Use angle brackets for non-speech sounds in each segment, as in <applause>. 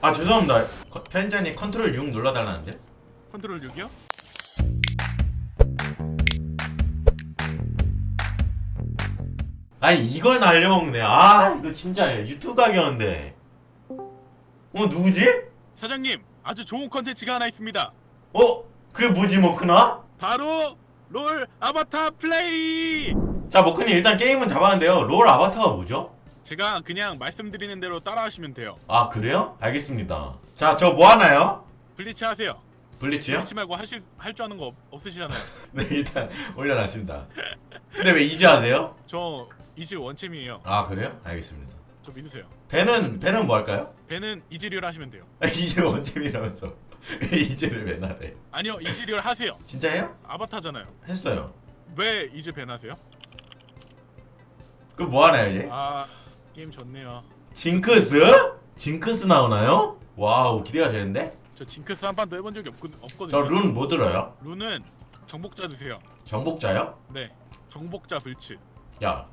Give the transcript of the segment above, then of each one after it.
아 죄송합니다. 거- 편집자님 컨트롤 6 눌러달라는데? 컨트롤 6이요? 아니 이걸 날려먹네. 아 이거 진짜 유튜브 가게였는데. 어 누구지? 사장님 아주 좋은 컨텐츠가 하나 있습니다. 어? 그게 뭐지 모크나? 바로 롤 아바타 플레이. 자 모크님 일단 게임은 잡았는데요. 롤 아바타가 뭐죠? 제가 그냥 말씀드리는 대로 따라하시면 돼요. 아 그래요? 알겠습니다. 자 저 뭐 하나요? 블리치 하세요. 블리츠요? 블리치 말고 하실 할 줄 아는 거 없, 없으시잖아요. <laughs> 네 일단 올려놨습니다. 근데 왜 이제 하세요? 저 이즈 원챔이에요. 아 그래요? 알겠습니다. 저 믿으세요. 배는 배는 뭐 할까요? 배는 이즈리얼 하시면 돼요. <laughs> 아, 이제 원잼이라면서 왜 이제를 왜 나래? 아니요 이즈리얼 하세요. 진짜예요? 아바타잖아요. 했어요. 왜 이즈 밴 하세요? 그럼 뭐 하나요 이제? 아 게임 좋네요. 징크스? 징크스 나오나요? 와우 기대가 되는데? 저 징크스 한 판도 해본 적이 저 없거든요. 룬뭐 들어요? 룬은 정복자 드세요. 정복자요? 네, 정복자 불츠. 야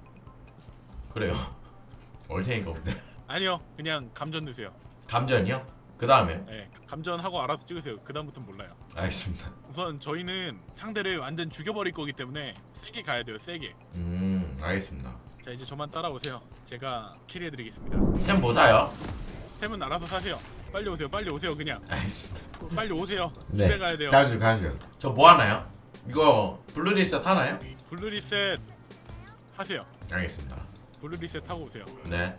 그래요. <laughs> 얼탱이가 없네. 아니요, 그냥 감전 드세요. 감전이요? 그 다음에 네, 감전하고 알아서 찍으세요. 그 다음부터는 몰라요. 알겠습니다. 우선 저희는 상대를 완전 죽여버릴 거기 때문에 세게 가야 돼요. 세게. 음 알겠습니다. 자 이제 저만 따라오세요. 제가 캐리해드리겠습니다. 템 뭐 사요? 템은 알아서 사세요. 빨리 오세요. 빨리 오세요. 그냥 알겠습니다. 빨리 오세요. 집에 가야 돼요. 간주 간주. 저뭐 하나요? 이거 블루 리셋 하나요? 블루 리셋 하세요. 알겠습니다. 블루 리셋 하고 오세요. 네.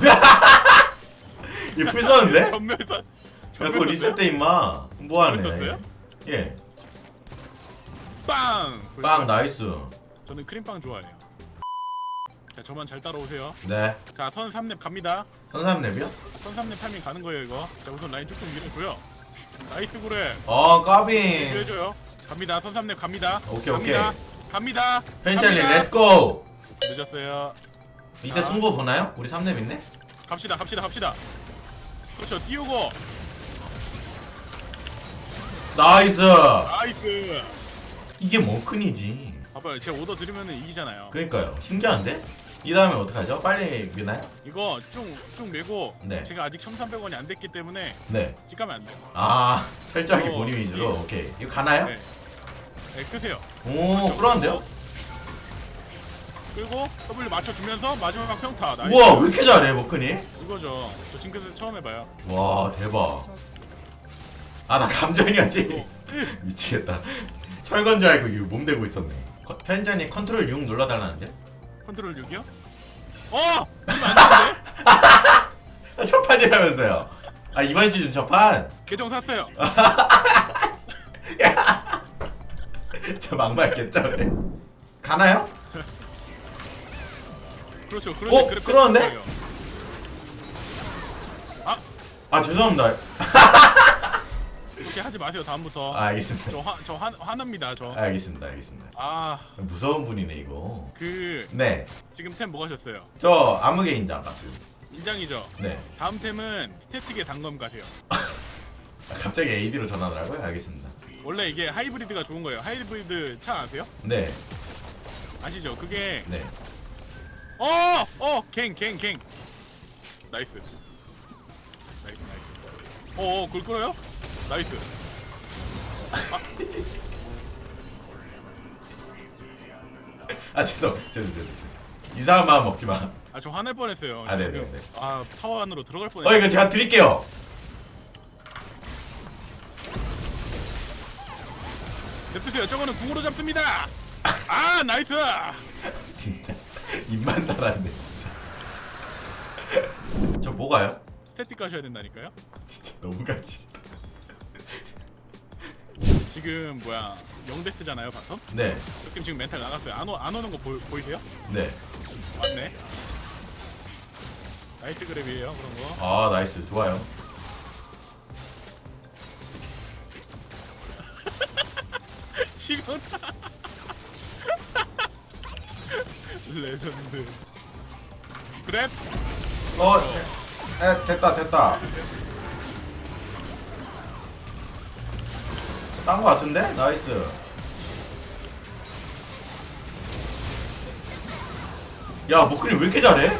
<laughs> 이풀 썼는데? 전멸사. 야, 그거 리셋 때 임마. 뭐 하네. 썼어요? 예. 빵. 빵 나이스. 저는 크림빵 좋아해요. 자 저만 잘 따라오세요. 네. 자선 3렙 갑니다. 선삼 랩이요? 선 3렙 타이밍 가는 거예요 이거. 자 우선 라인 쭉쭉 밀어줘요. 나이스 구레. 어, 까비. 밀어줘요. 갑니다. 선 3렙 갑니다. 오케이. 오케이. 갑니다. 갑니다. 렛츠고. 늦었어요. 이때 자. 승부 보나요? 우리 3렙 있네? 갑시다. 갑시다. 갑시다. 그렇죠. 띄우고. 나이스. 나이스. 이게 머큰이지. 봐봐요. 제가 오더 드리면은 이기잖아요. 그러니까요. 신기한데? 이 다음에 어떡하죠? 빨리 미나요? 이거 쭉쭉 밀고 네. 제가 아직 1,300원이 안 됐기 때문에 네. 찍가면 안 돼요. 아, 철저하게 어, 본인 위주로. 예. 오케이. 이거 가나요? 네. 네, 끄세요. 오, 그런데요? 그리고 W 맞춰주면서 마지막 평타. 나이스. 우와, 왜 이렇게 잘해, 머큰이? 이거죠. 저 징크스 처음 해봐요. 와, 대박. 아, 나 감전이었지. 또 <laughs> 미치겠다. 철건 줄 알고 이거 몸 대고 있었네. 컨- 편집자님 컨트롤 6 눌러달라는데? 컨트롤 6이요? 어! 이거 안 되는데? 아, 첫 판이라면서요. 아, 이번 시즌 첫 판? 계정 샀어요. <laughs> 저 막말 개쩔네. 가나요? <laughs> 그렇죠. 어? 그런데 그렇게 그러는데? 거예요. 아, 죄송합니다. <laughs> 그렇게 하지 마세요. 다음부터. 아, 알겠습니다. 저 화, 저 화, 화납니다. 저. 알겠습니다, 알겠습니다. 아, 무서운 분이네, 이거. 그 네. 지금 템뭐 가셨어요? 저 암흑의 인장 갔어요. 인장이죠. 네. 다음 템은 스태틱의 단검 가세요. 아, 갑자기 AD로 전화하더라고요? 알겠습니다. 원래 이게 하이브리드가 좋은 거예요. 하이브리드 차 아세요? 네. 아시죠? 그게 네. 어! 어! 갱, 갱, 갱. 나이스. 나이스, 나이스. 어, 어, 그걸 끌어요? 나이스. 아, 죄송. 죄송, 죄송, 죄송. 이상한 마음 먹지 마. 아, 저 화낼 뻔했어요. 아, 네네네. 지금. 아, 타워 안으로 들어갈 어, 뻔했어요. 이거 제가 드릴게요. 냅두세요. 저거는 궁으로 잡습니다. 아, 나이스. <laughs> 진짜. 입만 살았네, 진짜. 저 뭐가요? 스태틱 가셔야 된다니까요. 진짜 너무 가지. 지금 뭐야 영데스잖아요, 바텀. 네. 지금 지금 멘탈 나갔어요. 안, 오, 안 오는 거 보, 보이세요? 네. 맞네. 나이스 그랩이에요, 그런 거. 아, 나이스. 좋아요. <laughs> 지금 <laughs> 레전드. 그랩. 어, 에, 됐다, 됐다. 딴거 같은데? 나이스. 야 모크님 왜 이렇게 잘해?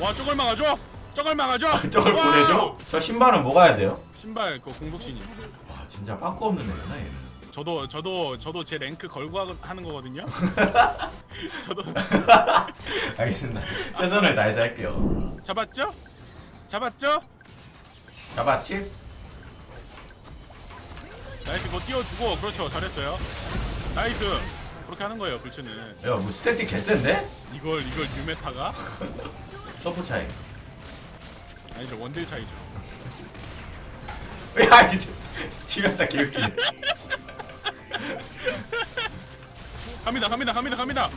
와 저걸 막아줘 저걸 막아줘 <laughs> 저걸 와우! 보내줘? 저 신발은 뭐 가야 돼요? 신발 그 공속신이 와 진짜 빠꾸 없는 애구나 얘는 저도 저도 저도 제 랭크 걸고 하- 하는 거거든요 <laughs> 저도 <laughs> 알겠습니다 최선을 다해서 할게요 잡았죠 잡았죠 잡았지? 나이스 그거 띄워주고 그렇죠 잘했어요. 나이스. 그렇게 하는 거예요 불츠는. 야 뭐 스태틱 개센데? 이걸 이걸 유메타가? <laughs> 서포 차이. 아니죠 원딜 차이죠. 야 이게 지면 다 개웃기네. <laughs> 갑니다 갑니다 갑니다 갑니다.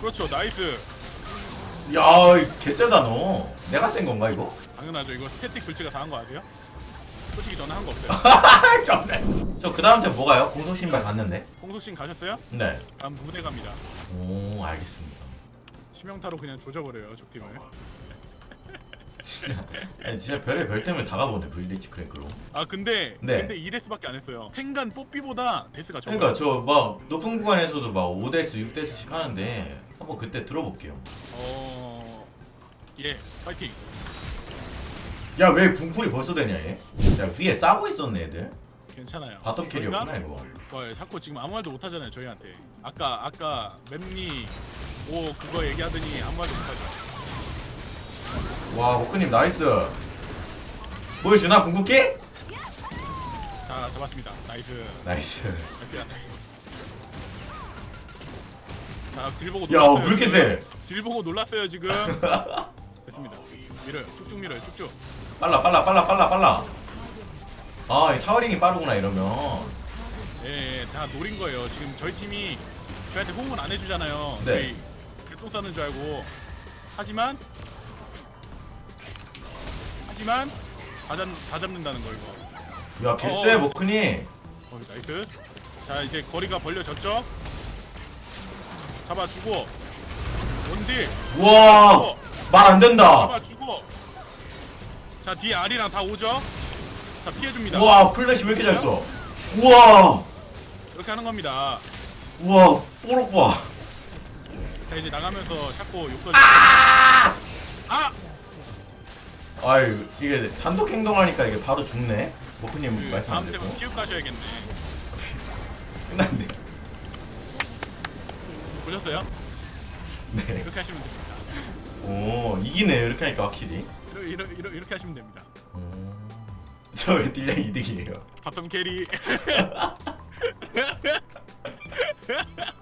그렇죠 나이스. 야 개쎄다 너. 내가 센 건가 이거? 당연하죠. 이거 스태틱 불치가 다 한 거 아세요? 솔직히 저는 한 거 없어요 <laughs> 정말 저그 다음 테 뭐가요? 공속 신발 갔는데? 공속신 가셨어요? 네. 다음 무대 갑니다 오 알겠습니다. 치명타로 그냥 조져버려요 적팀을 <laughs> 아니 진짜 별의 별 템을 다 가보네 블리치 크랭크로. 아 근데 네. 근데 2데스밖에 안 했어요 생간 뽀삐보다 데스가 적어요 그러니까 저 막 높은 구간에서도 막 5대스 6대스씩 하는데 한번 그때 들어볼게요. 어... 예 파이팅 야 왜 궁풀이 벌써 되냐 얘? 야 위에 싸고 있었네 애들. 괜찮아요 바텀 캐리였구나 이거. 어, 자꾸 지금 아무 말도 못 하잖아요 저희한테 아까 아까 맵니 오 그거 얘기하더니 아무 말도 못 하죠 와 호크님 나이스. 보여주나 궁극기? 자 잡았습니다 나이스 나이스. 자딜 보고 야 놀랐어요 왜 이렇게 지금. 세? 딜 보고 놀랐어요 지금 <laughs> 됐습니다 밀어요 쭉쭉 밀어요 쭉쭉 빨라 빨라 빨라 빨라 빨라. 아이 타워링이 빠르구나 이러면. 예, 예, 다 노린 거예요. 지금 저희 팀이 저희한테 호응을 안 해주잖아요. 네. 저희 개똥 싸는 줄 알고. 하지만 하지만 다, 잡, 다 잡는다는 거 이거. 야 개쎄 어. 모크님. 어, 나이스. 자 이제 거리가 벌려졌죠. 잡아주고 원딜 와. 말 안 된다. 잡아주고. 자 뒤에 아리랑 다 오죠. 자 피해줍니다. 우와 플래시 왜 이렇게 잘 써? 우와 이렇게 하는 겁니다. 우와 뽀록 봐. 자 이제 나가면서 샤코 욕설. 아! 아! 아유 이게 단독 행동하니까 이게 바로 죽네. 모크님 그 말씀 안 다음 템은 키우 가셔야겠네. 끝났네. 보셨어요? 네. 이렇게 하시면 됩니다. 오 이기네요 이렇게 하니까 확실히 이러, 이러, 이러, 이렇게 하시면 됩니다. 저 딜량 2등이에요 바텀 캐리. <laughs> <laughs>